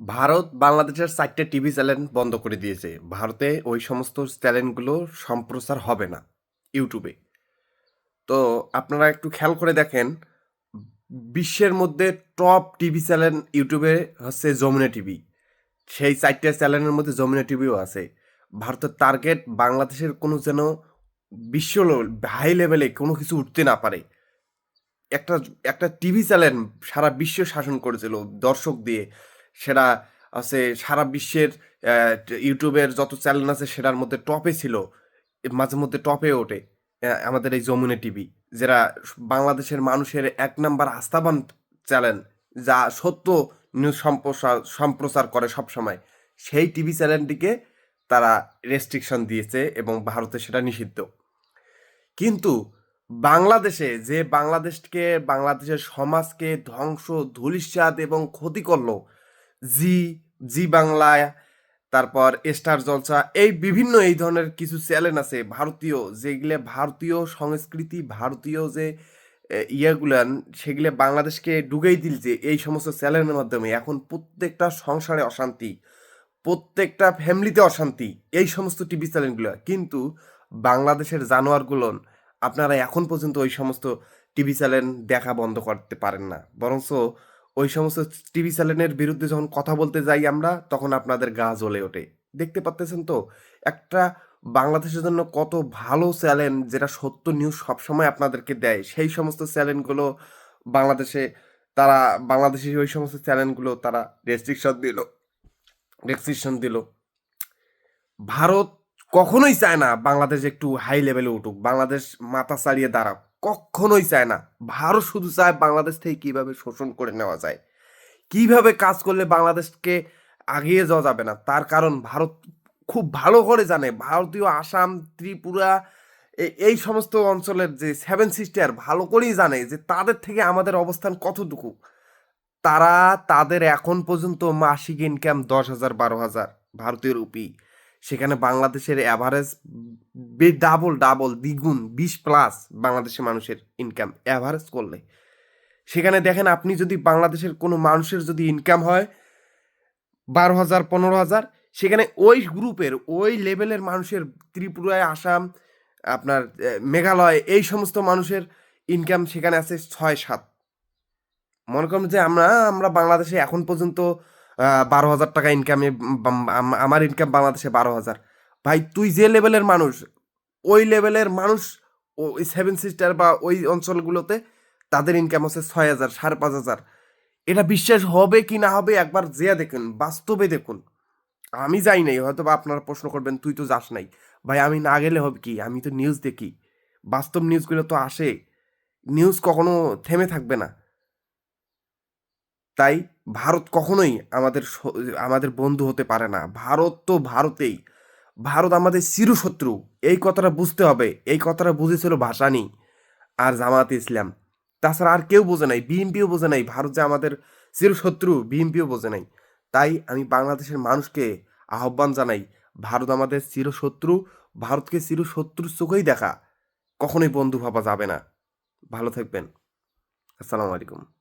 ভারত বাংলাদেশের চারটে TV channel বন্ধ করে দিয়েছে। ভারতে ওই সমস্ত চ্যানেলগুলো সম্প্রচার হবে না, ইউটিউবে। তো আপনারা একটু খেয়াল করে দেখেন, বিশ্বের মধ্যে টপ টিভি চ্যানেল ইউটিউবে হচ্ছে যমুনা টিভি। সেই চারটে চ্যানেলের মধ্যে যমুনা টিভিও আছে। ভারতের টার্গেট বাংলাদেশের কোনো যেন বিশ্ব হাই লেভেলে কোনো কিছু উঠতে না পারে। একটা একটা টিভি চ্যানেল সারা বিশ্ব শাসন করেছিল দর্শক দিয়ে। সেটা আছে, সারা বিশ্বের ইউটিউবের যত চ্যানেল আছে সেটার মধ্যে টপে ছিল, মাঝে মধ্যে টপে ওঠে আমাদের এই যমুনা টিভি যারা বাংলাদেশের মানুষের এক নাম্বার আস্থাবান চ্যানেল, যা সত্য নিউজ সম্প্রসার, সম্প্রচার করে সব সময় সেই টিভি চ্যানেলটিকে তারা রেস্ট্রিকশন দিয়েছে এবং ভারতে সেটা নিষিদ্ধ। কিন্তু বাংলাদেশে যে বাংলাদেশকে, বাংলাদেশের সমাজকে ধ্বংস, ধূলিসাৎ এবং ক্ষতি করল জি জি বাংলায় তারপর স্টার জলসা, এই বিভিন্ন এই ধরনের কিছু চ্যানেল আছে ভারতীয়, যেগুলো ভারতীয় সংস্কৃতি, ভারতীয় যে ইয়েগুলান সেগুলো বাংলাদেশকে ডুবেই দিলছে এই সমস্ত চ্যানেলের মাধ্যমে এখন প্রত্যেকটা সংসারে অশান্তি, প্রত্যেকটা ফ্যামিলিতে অশান্তি, এই সমস্ত টিভি চ্যানেলগুলো। কিন্তু বাংলাদেশের জানোয়ারগুলো, আপনারা এখন পর্যন্ত ওই সমস্ত টিভি চ্যানেল দেখা বন্ধ করতে পারেন না। বরঞ্চ ওই সমস্ত টিভি চ্যানেলের বিরুদ্ধে যখন কথা বলতে যাই আমরা, তখন আপনাদের গা জ্বলে ওঠে। দেখতে পাচ্তেছেন তো? একটা বাংলাদেশের জন্য কত ভালো চ্যানেল যেটা সত্য নিউজ সবসময় আপনাদেরকে দেয়। সেই সমস্ত চ্যানেলগুলো বাংলাদেশে তারা বাংলাদেশের ওই সমস্ত চ্যানেলগুলো তারা রেস্ট্রিকশন দিল। রেস্ট্রিকশন দিল। ভারত কখনোই চায় না বাংলাদেশ একটু হাই লেভেলে উঠুক। বাংলাদেশ মাথা ছাড়িয়ে দাঁড়াক। কখনোই চায় না। ভারত শুধু চায় বাংলাদেশ থেকে কীভাবে শোষণ করে নেওয়া যায়। কীভাবে কাজ করলে বাংলাদেশকে আগিয়ে যাওয়া যাবে না? তার কারণ ভারত খুব ভালো করে জানে। ভারতীয় আসাম, ত্রিপুরা এই সমস্ত অঞ্চলের যে সেভেন সিস্টার ভালো করেই জানে যে তাদের থেকে আমাদের অবস্থান কতটুকু। তারা তাদের এখন পর্যন্ত মাসিক ইনকাম দশ হাজার, বারো হাজার ভারতীয় রুপি সেখানে বাংলাদেশের অ্যাভারেজ ডাবল ডাবল দ্বিগুণ, বিশ প্লাস বাংলাদেশের মানুষের ইনকাম অ্যাভারেজ করলে। সেখানে দেখেন আপনি যদি বাংলাদেশের কোনো মানুষের যদি ইনকাম হয় বারো হাজার, পনেরো হাজার, সেখানে ওই গ্রুপের, ওই লেভেলের মানুষের ত্রিপুরায়, আসাম, আপনার মেঘালয়, এই সমস্ত মানুষের ইনকাম সেখানে আছে ছয়, সাত। মনে করুন যে আমরা আমরা বাংলাদেশে এখন পর্যন্ত বারো হাজার টাকা ইনকামে আমার ইনকাম বাংলাদেশে বারো হাজার। ভাই, তুই যে লেভেলের মানুষ, ওই লেভেলের মানুষ ওই সেভেন সিস্টার বা ওই অঞ্চলগুলোতে তাদের ইনকাম হচ্ছে ছয় হাজার, সাড়ে পাঁচ হাজার। এটা বিশ্বাস হবে কি না হবে একবার যেয়া দেখুন, বাস্তবে দেখুন। আমি যাই নাই, হয়তো বা আপনারা প্রশ্ন করবেন, তুই তো যাস নাই। ভাই, আমি না গেলে হবে কি? আমি তো নিউজ দেখি। বাস্তব নিউজগুলো তো আসে। নিউজ কখনো থেমে থাকবে না। তাই ভারত কখনোই আমাদের আমাদের বন্ধু হতে পারে না। ভারত তো ভারতেই। ভারত আমাদের চিরশত্রু এই কথাটা বুঝতে হবে। এই কথাটা বুঝেছিল ভাসানি আর জামাত ইসলাম। তাছাড়া আর কেউ বোঝে নাই, বিএনপিও বোঝে নাই, ভারত যে আমাদের চিরশত্রু বিএনপিও বোঝে নাই। তাই আমি বাংলাদেশের মানুষকে আহ্বান জানাই, ভারত আমাদের চিরশত্রু ভারতকে চিরশত্রুর চোখেই দেখা। কখনোই বন্ধু ভাবা যাবে না। ভালো থাকবেন। আসসালামু আলাইকুম।